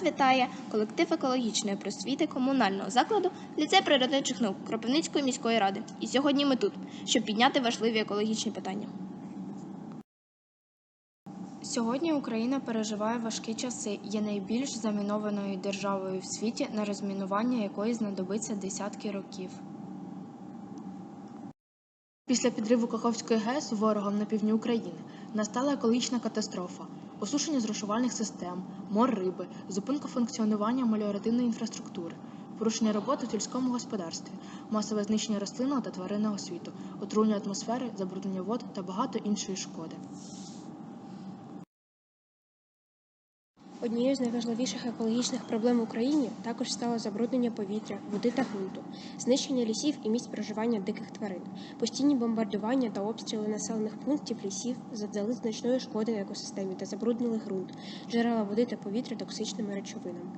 Вас вітає колектив екологічної просвіти комунального закладу ліцей природничих наук Кропивницької міської ради. І сьогодні ми тут, щоб підняти важливі екологічні питання. Сьогодні Україна переживає важкі часи, є найбільш замінованою державою в світі, на розмінування якої знадобиться десятки років. Після підриву Каховської ГЕС ворогом на півдні України настала екологічна катастрофа, осушення зрошувальних систем, мор риби, зупинка функціонування меліоративної інфраструктури, порушення роботи в сільському господарстві, масове знищення рослинного та тваринного світу, отруєння атмосфери, забруднення вод та багато іншої шкоди. Однією з найважливіших екологічних проблем в Україні також стало забруднення повітря, води та ґрунту, знищення лісів і місць проживання диких тварин, постійні бомбардування та обстріли населених пунктів лісів завдали значної шкоди екосистемі та забруднили ґрунт, джерела води та повітря токсичними речовинами.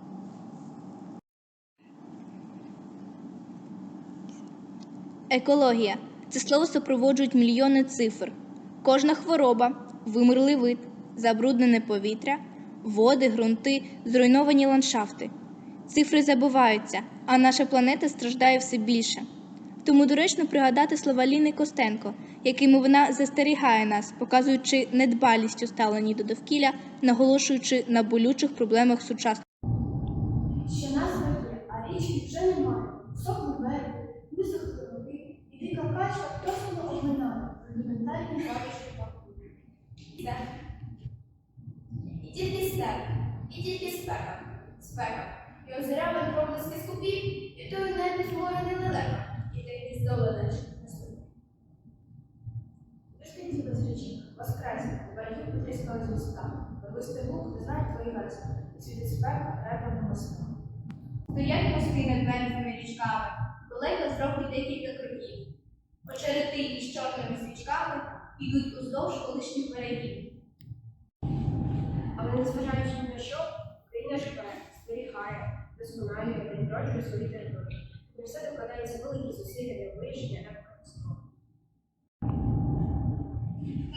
Екологія це слово супроводжують мільйони цифр. Кожна хвороба, вимерлий вид, забруднене повітря, води, ґрунти, зруйновані ландшафти. Цифри забуваються, а наша планета страждає все більше. Тому доречно пригадати слова Ліни Костенко, якими вона застерігає нас, показуючи недбалість у ставленні до довкілля, наголошуючи на болючих проблемах сучасного. що назва є, а річки вже немає. Спека, і тільки спека, спека. І озерями проблиски скупів, і тою небі з моря недалеко, і такі здолене на собі. Дошкільці без речі, воскресні, берегів потріскали з війська. Вивести лук, не знають твої весла, і світить спека, репа на весна. Стоять мости над мертвими річками, далеко зроблять декілька кроків. Очерети із чорними свічками йдуть уздовж колишніх берегів. Але незважаючи ні на що, Україна живе, зберігає, досконалює та відроджує свої території. На все докладаються великі зусилля для вирішення екокатастрофи.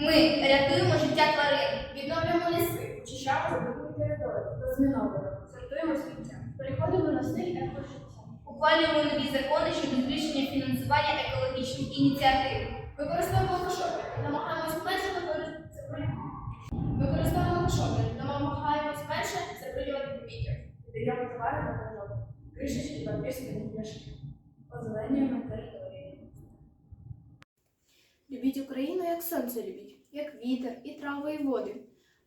Ми рятуємо життя тварин, відновлюємо ліси, Очищаємо забудові території, розміновуємо, сортуємо сміття, переходимо на стиль екожиття. ухвалюємо нові закони щодо збільшення фінансування екологічних ініціатив. Використовуємо фотошопи, намагаємось менше забруднювати. Повітря. Даємо товари на дорогу, кришечки, папірські пляшки. Озеленюємо території. Любіть Україну, як сонце любіть, як вітер, і трави, і води.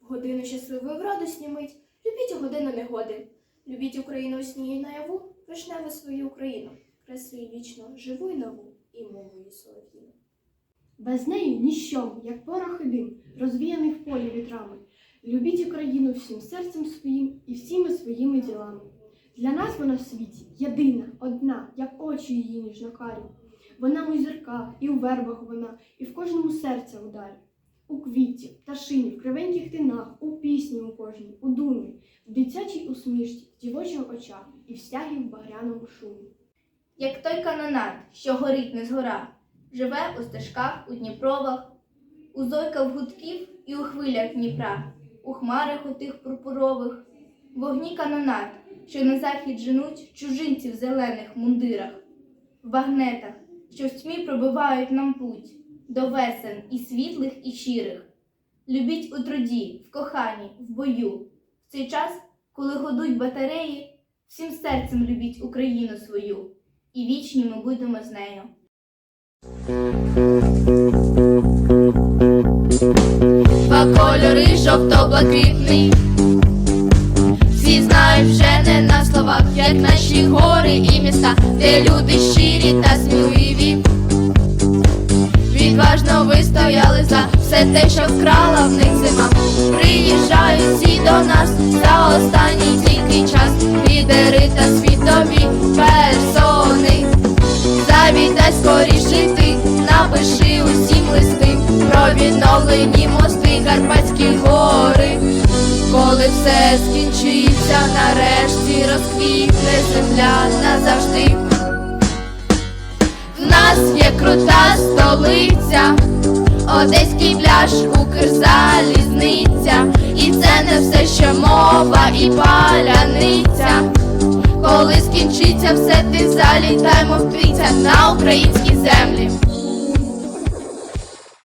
В годину щасливої в радосні мить, любіть у годину негоди. Любіть Україну у сні і наяву, вишневу свою Україну, краси і вічно, живу й нову, і мову її солов'їну. Без неї ніщо, як порох і дим, розвіяний в полі вітрами. Любіть Україну всім серцем своїм і всіми своїми ділами. Для нас вона в світі єдина, одна, як очі її ніжнокарі. Вона у зірках, і у вербах вона, і в кожному серця ударі. У квітті, пташині, в кривеньких тинах, у пісні у кожній, у думі, в дитячій усмішці, в дівочих очах і в стягі в багряному шумі. як той канонат, що горить не згора, живе у стежках, у Дніпровах, у зойках гудків і у хвилях Дніпра, у хмарах отих пурпурових, вогні канонат, що на захід женуть чужинці в зелених мундирах, в багнетах, що в тьмі пробивають нам путь до весен і світлих, і щирих. Любіть у труді, в коханні, в бою, в цей час, коли годуть батареї, всім серцем любіть Україну свою і вічні ми будемо з нею. Жовто-блакитний. Всі знають вже не на словах, як наші гори і міста, де люди щирі та сміливі. Відважно вистояли за все те, що вкрала в них зима. Приїжджають всі до нас за останній тільки час. Лідери та світові персони. Завітай скоріше ти, напиши усім листи відновлені мости, Карпатські гори. Коли все скінчиться, нарешті розквітне земля назавжди. В нас є крута столиця, Одеський пляж, Укрзалізниця, і це не все, що мова і паляниця. Коли скінчиться все, ти залітай, мов птиця на українські землі.